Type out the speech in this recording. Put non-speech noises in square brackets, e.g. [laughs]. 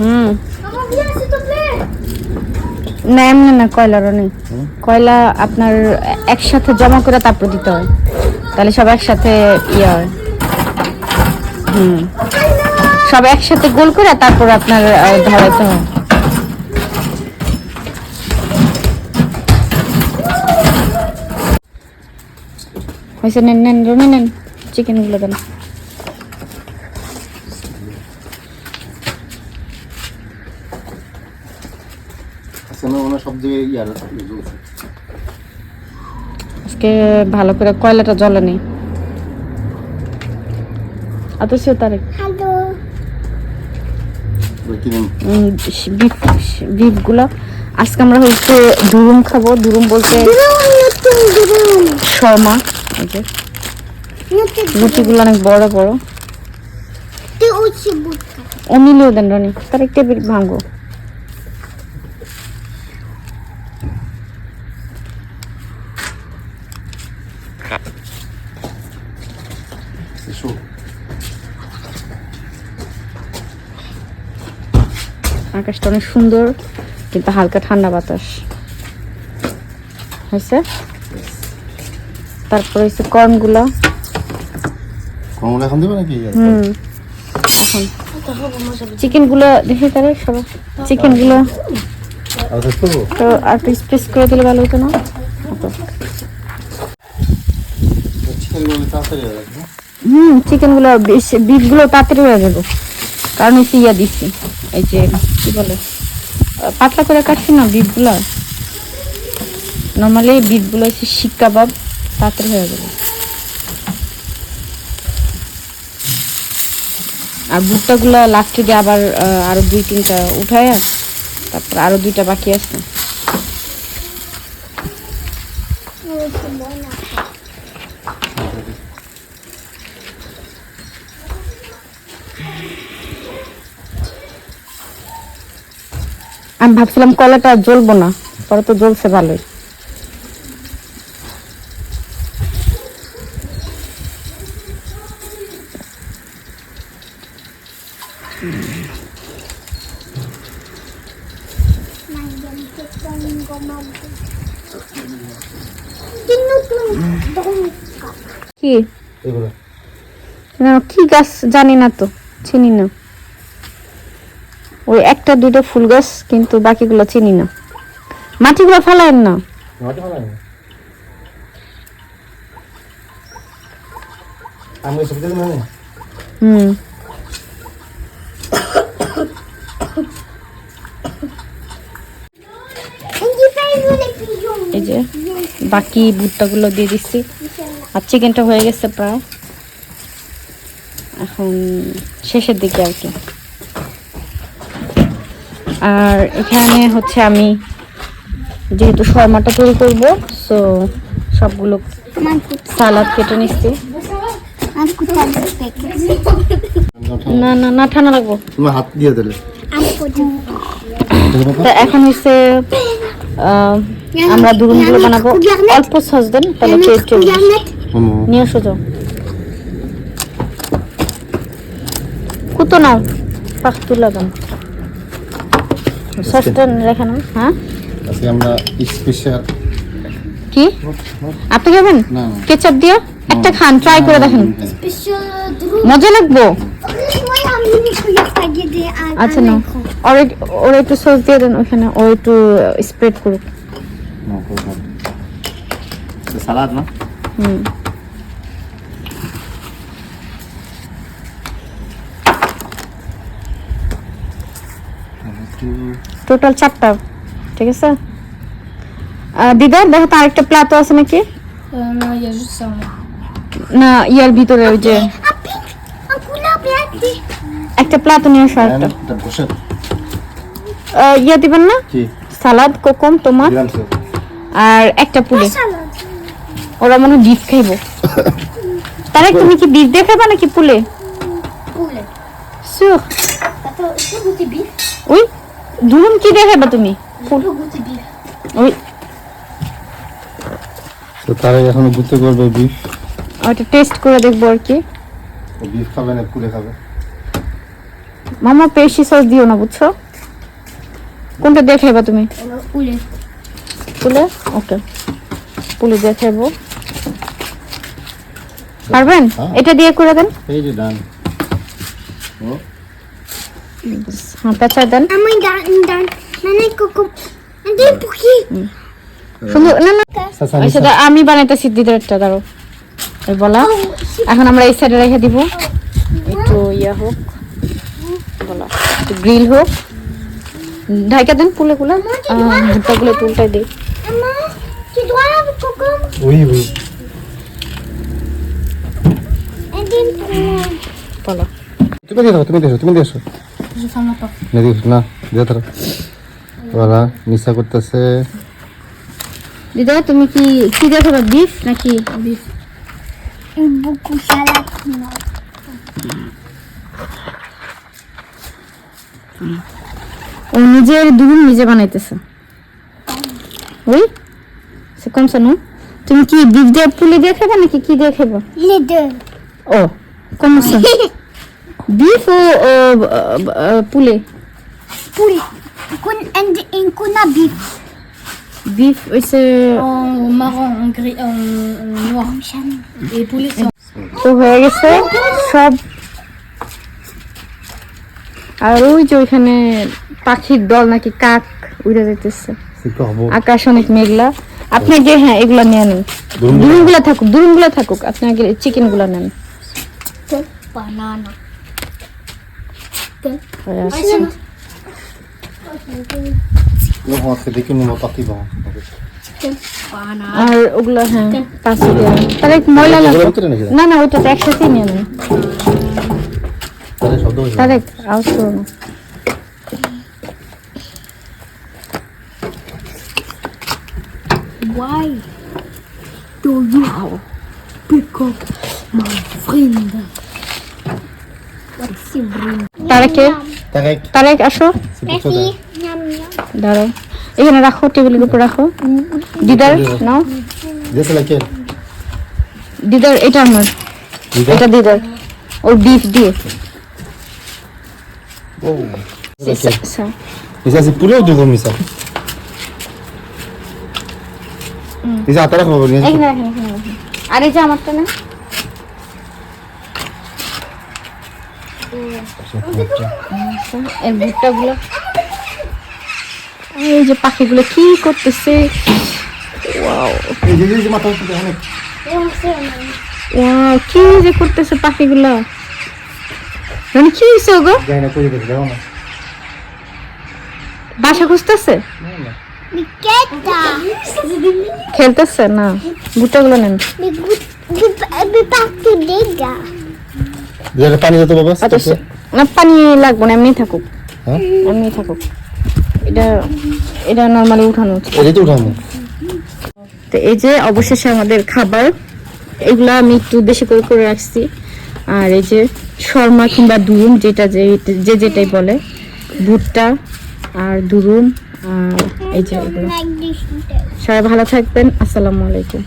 হুম. না এমনি না কয়লারও নেই। কয়লা আপনার একসাথে জমা করে তারপর দিতে হয়। তাহলে সব একসাথে ইয়ে হয়। হুম। সব একসাথে গোল করে তারপর আপনার আহ, ধরাইতে হয়। হয়েছে নেন নেন রুমি নেন। চিকেনগুলো দেন। আজকে আমরা সব জায়গায় ইয়ার আজকে ভালো করে কয়লাটা জ্বলে নেই তার। আজকে আমরা হচ্ছে দুরুম খাব। দুরুম বলতে. শর্মা রুটিগুলো অনেক বড় বড়। দেন রানি। তার একটা ভাঙবো। আকাশটা অনেক সুন্দর কিন্তু হালকা ঠান্ডা বাতাস। হয়েছে? তারপরে হচ্ছে কর্নগুলো। কমলা এখন দেবে নাকি? হুম। এখন। চিকেনগুলো দেখে তারে সবাই। চিকেনগুলো। তো আর একটু স্পেস করে দিলে ভালো হতো না? চিকেনগুলো তাড়াতাড়ি হয়ে যাবে। হুম চিকেনগুলো বিফগুলো তাড়াতাড়ি হয়ে যাবে। কারণ হচ্ছে ইয়া দিচ্ছি। এই যে কি বলে? পাতলা করে কাটছি না, বিটগুলো। নর্মালি বিটগুলো হচ্ছে শিক কাবাব পাত্র হয়ে যাবে আর ভুট্টাগুলো লাস্টে দিয়ে আবার আরও আরও দুই তিনটা উঠায়, তারপর আরও দুইটা বাকি আছে। আমি ভাবছিলাম কলাটা জ্বলবো না পরে তো জ্বলছে ভালোই। কি? কি গাছ জানি না তো চিনি না। ওই একটা দুইটা ফুল গাছ কিন্তু বাকিগুলো চিনি না। মাটিগুলো ফেলায়েন না। হুম. এই যে বাকি ভুট্টাগুলো দিয়ে দিচ্ছি। আর চিকেনটা হয়ে গেছে প্রায়। এখন শেষের দিকে আর কি। আর এখানে হচ্ছে আমি যেহেতু শর্মাটা তৈরি করব সো সবগুলো সালাদ কেটে নিচ্ছি. না না না ঠান্ডা লাগবো। তোমার হাত দিয়ে দিলে। তা এখন হচ্ছে আমরা দুরুমগুলো বানাবো। অল্প সস দেন তাহলে টেস্ট Garnet. নিয়ে আসো যাও। কুতো নাও পাখ তুলা দাও সসটা রেখে নাও হ্যাঁ? আজকে আমরা স্পেশাল কি? আপনি খাবেন? কেচাপ দিয়ে একটা খান ট্রাই করে দেখেন। মজা লাগবো. আচ্ছা না ওর ওর একটু সস দিয়ে দেন ওখানে ও একটু স্প্রেড করুক। সালাদ না? হুম। টোটাল চারটা ঠিক আছে? দিদা দেখো তো আরেকটা প্লাতো আছে নাকি. না ইয়ার ভিতরে ওই যে. একটা প্লাতো নিয়ে আসো একটা আহ, ইয়া দিবেন না? সালাদ কোকম তোমার? আর একটা পুলি। ওরা মনে হয় বিফ খাইবো। তারে তুমি কি বিফ দিয়ে খাবা নাকি পুলে? Poulet. সুখ Attends, দুরুম কি দিয়ে খাবা তুমি. ওই। তো তারা এখন ঘুরতে করবে বিফ ওইটা টেস্ট করে দেখব আর কি। বিফ খাবে না পুরে খাবে। মামা পেশি সস দিও না বুঝছ? কোনটা দিয়ে খাইবা তুমি? Poulet. পুলে? ওকে। পুলে দিয়ে খাইবো পারবেন? হ্যাঁ। এটা দিয়ে করে দেন। এই যে ডান। ও। হ্যাঁ দেন. সুন্দর না না আমি বানাইতেছি দিদের একটা দাঁড়ো এই বলা এখন আমরা এই সাইডে রেখে দিব একটু ইয়া হোক বলা গ্রিল হোক ঢাইকা দেন পুলে গুলো ভুট্টা গুলো উল্টাই দিই. বলো তুমি দিয়ে দাও তুমি দিয়ে দাও, তুমি দিয়ে Porte. না দিয়ে ধরো। ওরা মিশা করতেছে। দিদা তুমি কি কি দিয়ে খাবে বিফ নাকি salade. ও নিজের দুগুন নিজে বানাইতেছে। ওই সে কম সানো? তুমি কি বিফ দিয়ে পুলি দিয়ে খাবে নাকি কি দিয়ে খাবে ও কম [laughs] আ, পুলে Poulet. Kun and in kuna beef. Beef হইছে En marron, en gris, en, en noir. Et poulet, c'est en... তো হয়ে গেছে সব আর ওই যে ওইখানে পাখির দল নাকি কাক উড়ে যেতেছে আকাশ অনেক মেঘলা আপনি আগে হ্যাঁ এগুলা নিয়ে নেন দুরুমগুলা থাকুক দুরুমগুলা থাকুক আপনি আগে চিকেনগুলা নেন Banana. Bon. আর ওগুলা হ্যাঁ পাঁচশো তাহলে ময়লা লাগবে না না ওইটা তো একসাথেই নিয়ে নেন তারেক করো না Why do you pick up my friend? What's your friend? তারেকে Tarique Tarique আসো. দাঁড়াও এখানে রাখো টেবিলের উপর রাখো দিদার নাও দিদার এটা আমার. এটা দিদার ওর বিফ দিয়ে Oh. On va venir. এখানে রাখেন এখানে রাখেন আর এই যে আমারটা না এর ভুট্টা গুলো এই যে পাখিগুলো কি করতেছে? কি যে করতেছে পাখিগুলো? মানে কি হয়েছে গো বাসা খুঁজতেছে? খেলতেছে? না। ভুট্টাগুলো নেন। যারা পানি বাবা আচ্ছা না পানি লাগবে না এমনি থাকুক। হ্যাঁ? এমনি থাকুক। এটা এটা নর্মালি উঠানো এটাই তো উঠাবো। তো এই যে অবশেষে আমাদের খাবার এগুলা আমি একটু বেশি করে করে রাখছি। আর এই যে শর্মা কিংবা দুরুম যেটা যে যে যেটাই বলে ভুট্টা আর দুরুম আর এই যে এগুলো। সবাই ভালো থাকবেন। আসসালামু আলাইকুম।